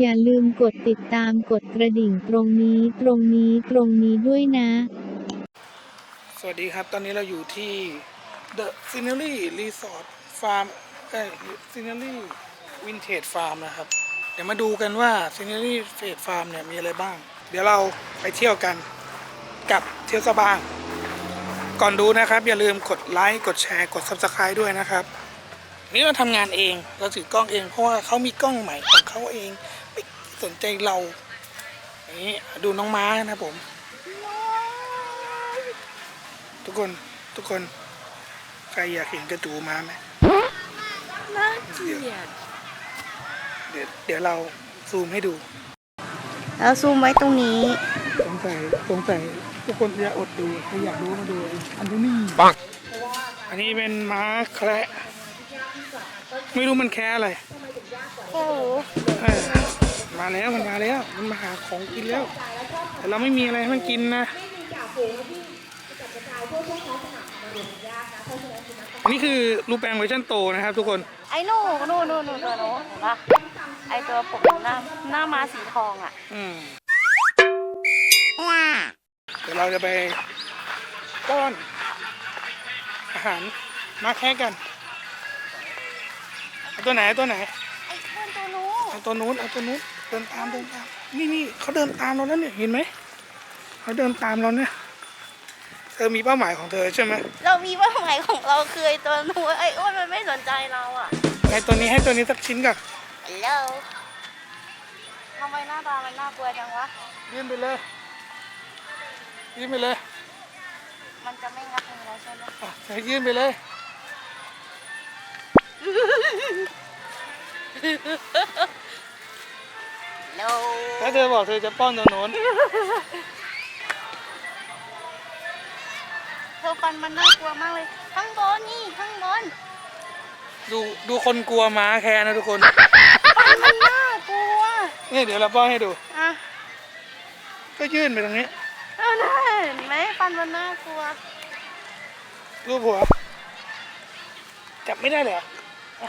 อย่าลืมกดติดตามกดกระดิ่งตรงนี้ตรงนี้ตรงนี้ด้วยนะ สวัสดีครับ ตอนนี้เราอยู่ที่ The Scenery Resort Farm เอ้ย Scenery Vintage Farm นะครับ เดี๋ยวมาดูกันว่า Scenery Vintage Farm เนี่ยมีอะไรบ้าง เดี๋ยวเราไปเที่ยวกันกับเที่ยวสบาง ก่อนดูนะครับ อย่าลืมกดไลค์กดแชร์กด Subscribe ด้วยนะครับนี่เราทำงานเอง เราถือกล้องเองเพราะว่าเขามีกล้องใหม่ของเขาเอง สนใจเรานี่ดูน้องม้านะครับผม ทุกคนทุกคน ใครอยากเห็นกระจูม้าไหมน่าเกลียดเดี๋ยวเดี๋ยวเราซูมให้ดู แล้วซูมไว้ตรงนี้ สงสัยสงสัยทุกคนจะอดดูใครอยากรู้มาดู อันนี้ปังอันนี้เป็นม้าแคระไม่รู้มันแค่อะไรโอ้โหเออ มาแล้วมันมาแล้ว มันมาหาของกินแล้ว แต่เราไม่มีอะไรให้มันกินนะอันนี้คือรูปแปลงเวอร์ชันโตนะครับ ทุกคน ไอ้หนูหนูหนูหนูตัวหนูเห็นปะไอ้ตัวผมหน้าหน้าม้าสีทองอะ อืมเดี๋ยวเราจะไปป้อนอาหารมาแค่กันเอาตัวไหนเอาตัวไหน ไอ้คนตัวหนูเอาตัวนู้นเอาตัวนู้น เดินตามเดินตามนี่นี่เขาเดินตามเราแล้วเนี่ยเห็นไหมเขาเดินตามเราเนี่ยเธอมีเป้าหมายของเธอใช่ไหมเรามีเป้าหมายของเราคือไอ้ตัวหนูไอ้อ้วนมันไม่สนใจเราอะให้ตัวนี้ให้ตัวนี้สักชิ้นก่อนฮัลโหลทำไมหน้าตามันน่ากลัวจังวะยื่นไปเลยยื่นไปเลย มันจะไม่งับมือเราใช่ไหมอะเธอยื่นไปเลย โลแล้วเธอบอกเธอจะป้อนตัวโน้นเธอฟันมันน่ากลัวมากเลย ข้างบนนี่ข้างบนดูดูคนกลัวม้าแค่นะทุกคนฟันมันน่ากลัวนี่เดี๋ยวเราป้อนให้ดู อะก็ยื่นไปตรงนี้เอาหน้าเห็นไหมฟันมันน่ากลัว รูปหัวจับไม่ได้เหรอ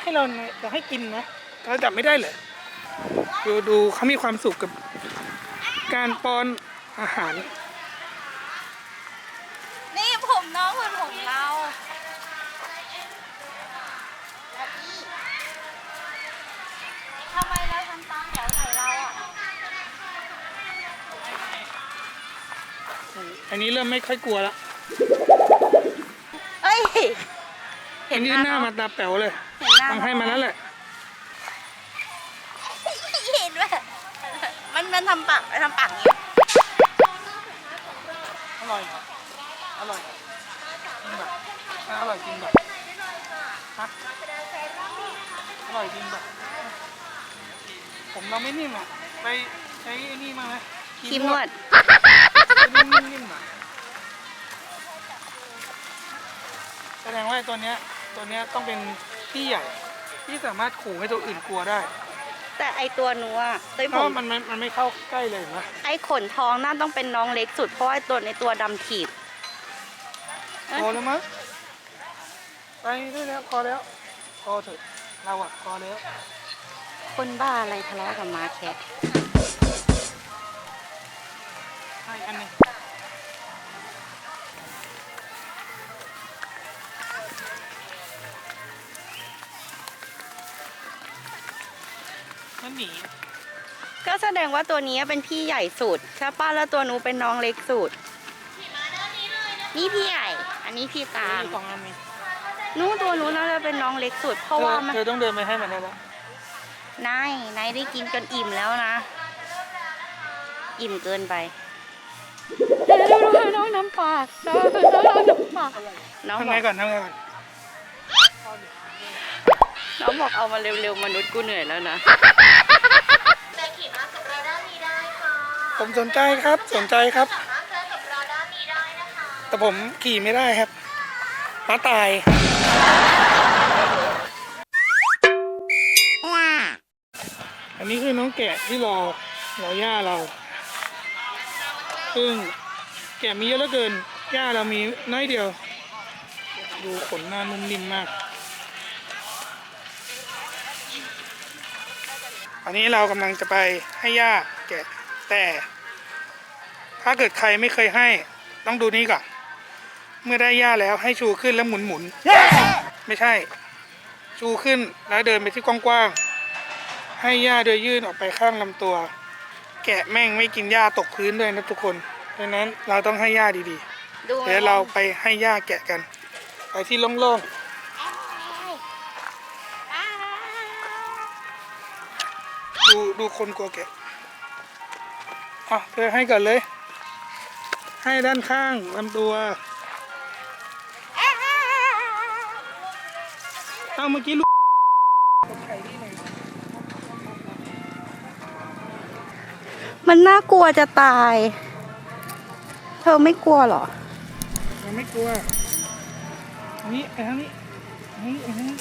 ให้เราเราให้กินนะเราจับไม่ได้เหรอ ดูดูเขามีความสุขกับการป้อนอาหาร นี่ผมน้องคนของเราทำไมเราทำตามแถวไหนเราอะ อันนี้เริ่มไม่ค่อยกลัวละเอ้ยเห็นยื่นหน้ามาตาแป๋วเลย เห็นหน้า ต้องให้มันแล้วแหละ นมันทำปากมันทำปากอย่างนี้อร่อย อร่อยจริงแบบอร่อยจริงแบบฮะอร่อยจริงแบบผมเราไม่นิ่มอะ ไปใช้ไอ้นี่มาไหมครีมนวดนิ่มๆอะแสดงว่าไอ้ตัวเนี้ย ตัวเนี้ยต้องเป็นพี่ใหญ่ ที่สามารถขู่ให้ตัวอื่นกลัวได้ แต่ไอตัวหนูอะเต้ยเพผราะมว่ามันไม่มันไม่เข้าใกล้เลยเห็นไหมไอขนทองน่าต้องเป็นน้องเล็กสุดเพราะว่าไอ้ตัวในตัวดำขีดพอแล้วมั้งไปได้แล้วพอแล้วพอเถอะเราอะพอแล้วคนบ้าอะไรทะเลาะกับม้าแคะให้อันหนึง นั่นหนีก็แสดงว่าตัวนี้เป็นพี่ใหญ่สุดใช่ป้าแล้วตัวหนูเป็นน้องเล็กสุด นี่พี่ใหญ่ อันนี้พี่ตามสองอันนี้หนู้ตัวหนู้น่าจะเป็นน้องเล็กสุด เพราะว่ามันเธอต้องเดินไปให้มันได้แล้วนายนายได้กินจนอิ่มแล้วนะ อิ่มเกินไปเดี๋ยวดูดูน้องน้ำปากน้องน้องน้ำปากน้องทำบไงอกก่อนทำไงก่อนน้องบอกเอามาเร็วๆมนุษย์กูเหนื่อยแล้วนะ ผมสนใจครับสนใจครับ แต่ผมขี่ไม่ได้ครับม้าตาย อันนี้คือน้องแกะที่รอรอย่าเรา ซึ่งแกะมีเยอะเหลือเกินย่าเรามีน้อยเดียว ดูขนหน้านุ่มนิ่มมากไปอนนี้เรากำลังจะไปให้ย่าแกะแต่ ถ้าเกิดใครไม่เคยให้ ต้องดูนี่ก่อน เมื่อได้ย่าแล้วให้ชูขึ้นแล้วหมุนหมุนๆไม่ใช่ ชูขึ้นแล้วเดินไปที่กว้างๆ ให้ย่าโดยยื่นออกไปข้างลำตัว แกะแม่งไม่กินหญ้าตกพื้นด้วยนะทุกคน ดังนั้นเราต้องให้ย่าดีๆดูเดี๋ยวเราไปให้ย่าแกะกัน ไปที่โล่งๆดูดูคนกลัวแกะอะเธอให้ก่อนเลย ให้ด้านข้างลำตัวเอาเมื่อกี้ลูกมันน่ากลัวจะตาย เธอไม่กลัวเหรอ ยังไม่กลัวอันนี้ไอ้ทางนี้อันนี้ไอ้ทางนี้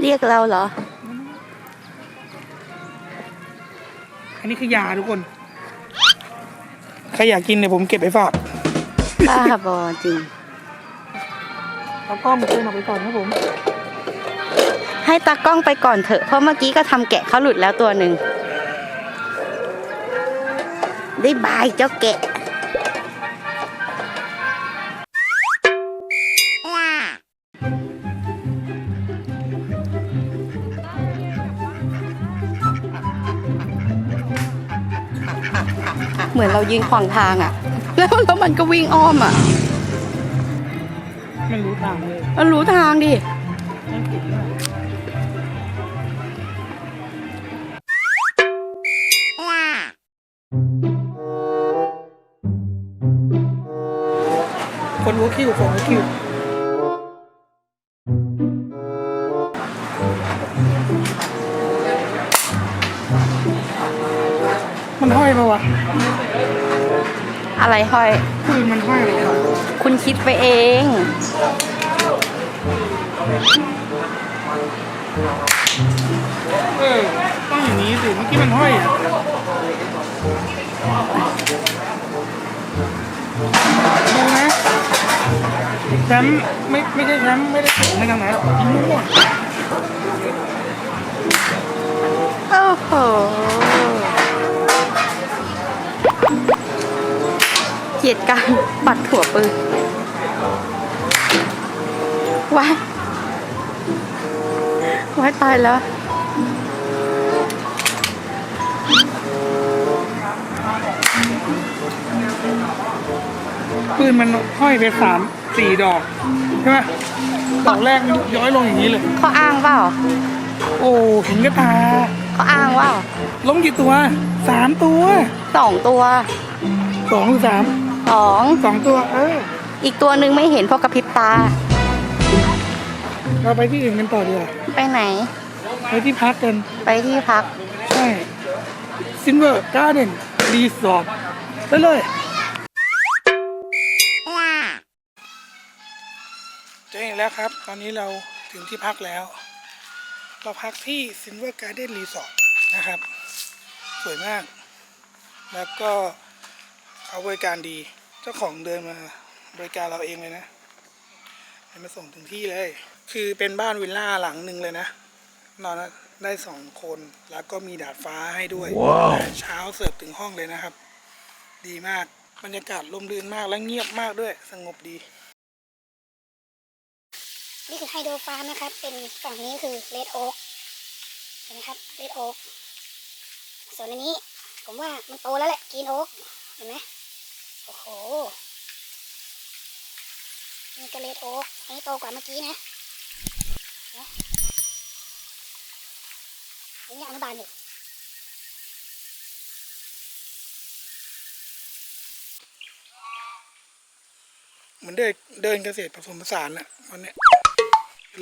เรียกเราเหรอ อันนี้คือยาทุกคน ใครอยากกินเนี่ยผมเก็บไปฝากบ้าบอจริงเอากล้องมาเชิญออกไปก่อนครับผม ให้ตากล้องไปก่อนเถอะ เพราะเมื่อกี้ก็ทำแกะเขาหลุดแล้วตัวหนึ่ง ได้บายเจ้าแกะเหมือนเรายืนขวางทางอะแล้วแล้วมันก็วิ่งอ้อมอะมันรู้ทางเลยมันรู้ทางดิ มันห้อยปะวะอะไรห้อย ปืนมันห้อยปะวะคุณคิดไปเอง เออ ต้องอย่างนี้สิ เมื่อกี้มันห้อยอะดูนะแชมป์ไม่ไม่ใช่แชมป์ไม่ได้ถึงในทางไหนหรอกยิงมั่ว โอ้โหเกลียดการปัดถั่วปืนว้ายว้ายตายแล้วปืนมันห้อยไปสามสี่ดอก ใช่ไหม ดอกแรกมันย้อยลงอย่างนี้เลย เขาอ้างเปล่าโอ้เห็นกับตาเขาอ้างเปล่าล้มกี่ตัวสามตัวสองตัวสองหรือสามสองสองตัว เออ อีกตัวหนึ่งไม่เห็นเพราะกระพริบตา เราไปที่อื่นกันต่อดีกว่าไปไหน ไปที่พักกัน ไปที่พัก ใช่ซินเวอร์การ์เดนรีสอร์ทไปเลย แล้วครับ ตอนนี้เราถึงที่พักแล้ว เราพักที่ซินเวอร์การ์เดนรีสอร์ทนะครับ สวยมาก แล้วก็เขาบริการดี เจ้าของเดินมาบริการเราเองเลยนะเดินมาส่งถึงที่เลย คือเป็นบ้านวิลล่าหลังหนึ่งเลยนะ นอนได้สองคน แล้วก็มีดาดฟ้าให้ด้วยเช้าเสิร์ฟถึงห้องเลยนะครับ ดีมาก บรรยากาศลมรื่นมากและเงียบมากด้วย สงบดีนี่คือ ไฮโดรฟาร์มนะครับ เป็นฝั่งนี้คือเลดโอ๊กเห็นไหมครับเลดโอ๊กส่วนอันนี้ผมว่ามันโตแล้วแหละกรีนโอ๊กเห็นไหมโอ้โหนี่ก็เลดโอ๊กอันนี้โตกว่าเมื่อกี้นะอันนี้อนุบาลอยู่เหมือนเดินเดินเกษตรผสมผสานอะวันเนี้ย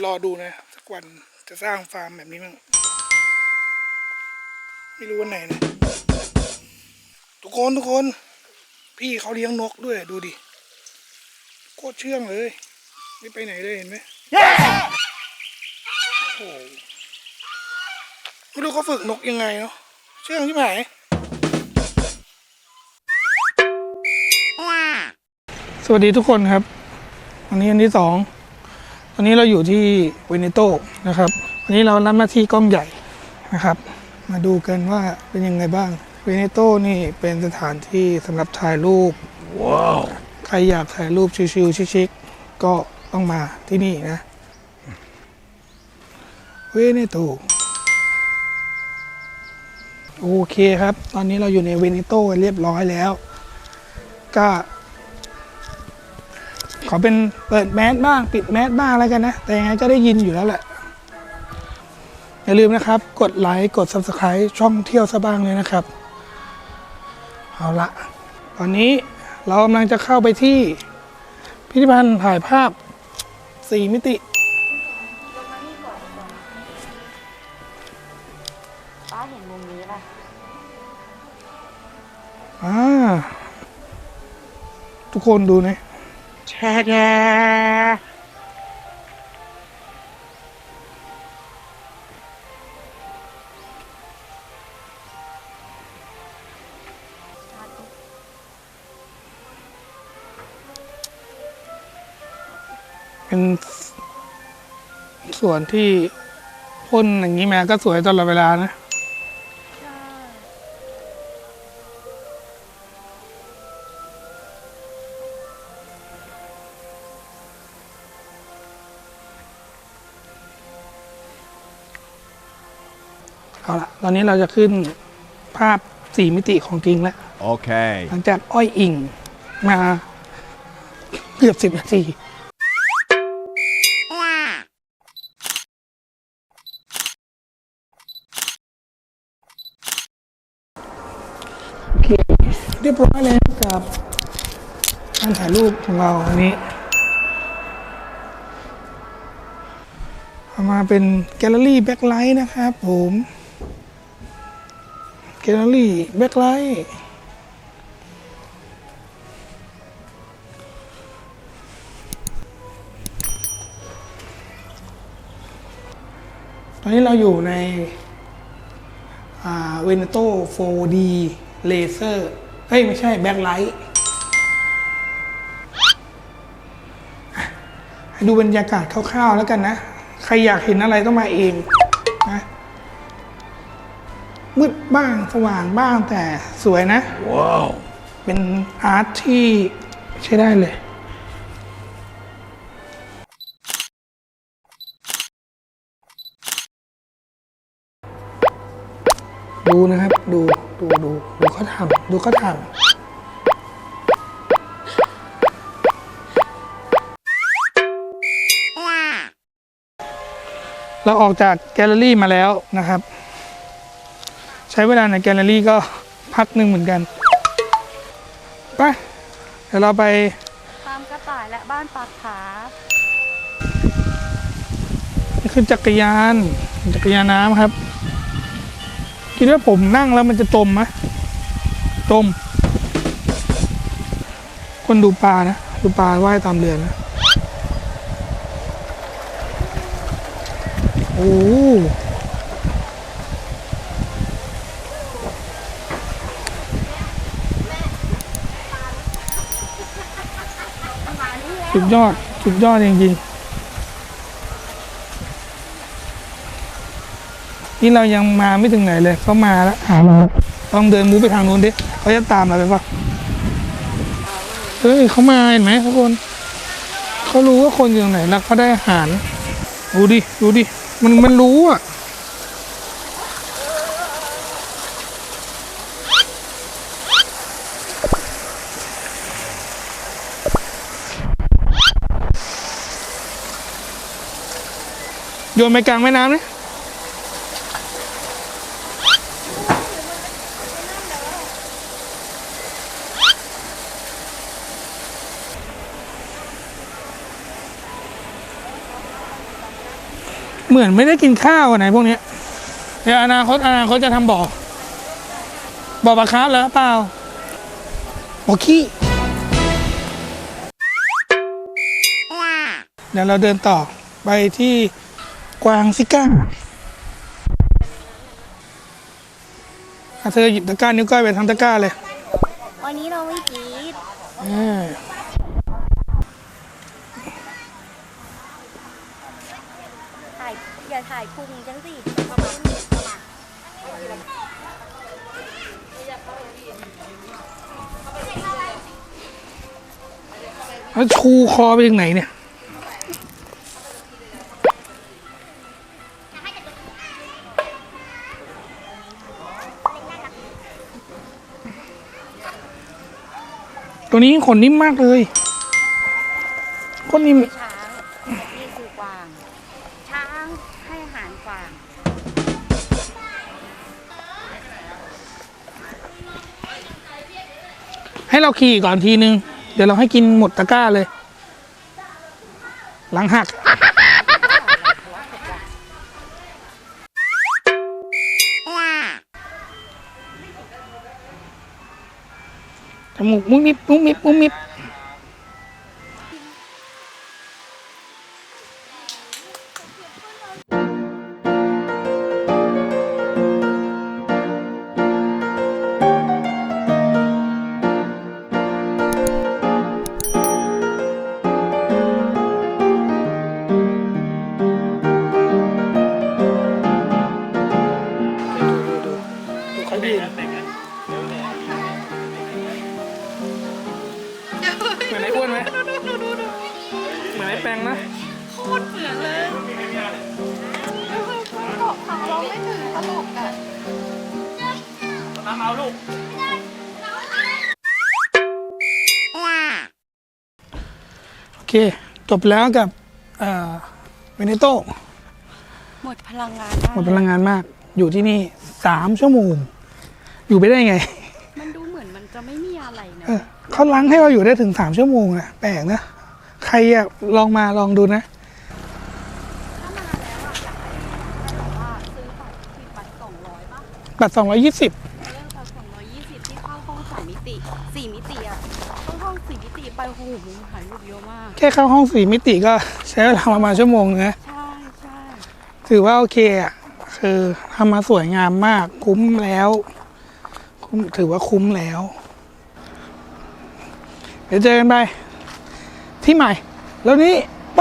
รอดูนะสักวันจะสร้างฟาร์มแบบนี้มั้งไม่รู้วันไหนนะทุกคนทุกคน พี่เขาเลี้ยงนกด้วยดูดิโคตรเชื่องเลย ไม่ไปไหนเลยเห็นไหมโอ้โหไม่รู้เขาฝึกนกยังไงเนาะเชื่องที่ไหนสวัสดีทุกคนครับ วันนี้อันที่สอง ตอนนี้เราอยู่ที่เวเนโตนะครับวันนี้เรารับหน้าที่กล้องใหญ่นะครับ มาดูกันว่าเป็นยังไงบ้างเวเนโตนี่เป็นสถานที่สำหรับถ่ายรูปว้าวใครอยากถ่ายรูปชิวๆชิคๆก็ต้องมาที่นี่นะเวเนโตโอเคครับ ตอนนี้เราอยู่ในเวเนโตกันเรียบร้อยแล้ว ก็ ขอเป็นเปิดแมสบ้าง ปิดแมสบ้างแล้วกันนะ แต่ยังไงก็ได้ยินอยู่แล้วแหละ อย่าลืมนะครับ กดไลค์ กด Subscribe ช่องเที่ยวซะบ้างเลยนะครับ เอาละ ตอนนี้เรากำลังจะเข้าไปที่ พิพิธภัณฑ์ถ่ายภาพ 4 มิติป้าเห็นมุมนี้ป่ะอ่าทุกคนดูนะ แชแชร์เป็นส่วนที่พ่นอย่างนี้มาก็สวยตลอดเวลานะ เอาละตอนนี้เราจะขึ้นภาพสี่มิติของจริงแล้ว Okay. หลังจากอ้อยอิงมาเกือบสิบนาที โอเค เรียบร้อยแล้วกับการถ่ายรูปของเราวันนี้เอามาเป็นแกลเลอรี่แบ็คไลท์นะครับผม แกลเลอรี่แบ็คไลท์ตอนนี้เราอยู่ในเวนโต 4D เลเซอร์เฮ้ย ไม่ใช่แบ็คไลท์ดูบรรยากาศคร่าวๆแล้วกันนะ ใครอยากเห็นอะไรต้องมาเอง บ้างสว่างบ้างแต่สวยนะ ว้าว เป็นอาร์ตที่ใช้ได้เลย ดูนะครับดูดูดูดูเขาทำดูเขาทำเราออกจากแกลเลอรี่มาแล้วนะครับ ใช้เวลาในแกลเลอรี่ก็พักหนึ่งเหมือนกันไปเดี๋ยวเราไปตามกระต่ายและบ้านปากผานี่คือจักรยาน จักรยานน้ำครับ คิดว่าผมนั่งแล้วมันจะจมไหมจม คนดูปลานะ ดูปลาว่ายตามเรือนะ โอ้โหสุ ดยอด สุดยอดจริงๆนี่เรายังมาไม่ถึงไหนเลยเขามาแล้วหาเราแล้วต้องเดินมูฟไปทางนู้นดิเขาจะตามเราไปปะเฮ้ยเขามาเห็นไหมทุกคนเขารู้ว่าคนอยู่ตรงไหนแล้วเขาได้อาหารดูดิดูดิมันมันรู้อะ โยนไปกลางแม่น้ำเนี่ยเหมือนไม่ได้กินข้าวอะไหนพวกนี้เดี๋ยวอนาคตอนาคตจะทำบ่อ บ่อปลาคาร์ฟเหรอเปล่าโหหัวขี้เดี๋ยวเราเดินต่อไปที่ กวางซิก้าอะเธอหยิบตะกร้านิ้วก้อยไปทางตะกร้าเลยวันนี้เราไม่กรีดอ่าถ่ายอย่าถ่ายพุงจังสิแล้วชูคอไปถึงไหนเนี่ย ตัวนี้ขนนิ่มมากเลยขนนิ่มช้างนี่คือกวาง ช้างให้อาหารกวาง ให้เราขี่ก่อนทีนึง เดี๋ยวเราให้กินหมดตะกร้าเลย หลังหัก มูกมุ้งมิบมุ้งมิบมุ้งมิบ เค จบแล้วกับเอ่อเวเนโตหมดพลังงานหมดพลังงานมาก อยู่ที่นี่สามชั่วโมง อยู่ไปได้ไง มันดูเหมือนมันจะไม่มีอะไรนะเออเขาล้างให้เราอยู่ได้ถึงสามชั่วโมงอะแปลกนะ ใครอะลองมาลองดูนะว่าซื้อบัตรที่บัตรสองร้อยป่ะบัตรสองร้อยี่สิบ โอ้โหมึงถ่ายรูปเยอะมาก แค่เข้าห้องสี่มิติก็ใช้เวลาประมาณชั่วโมงนึงนะใช่ใช่ถือว่าโอเคอะคือทำมาสวยงามมากคุ้มแล้วคุ้มถือว่าคุ้มแล้ว เดี๋ยวเจอกันไปที่ใหม่ แล้วนี้ไป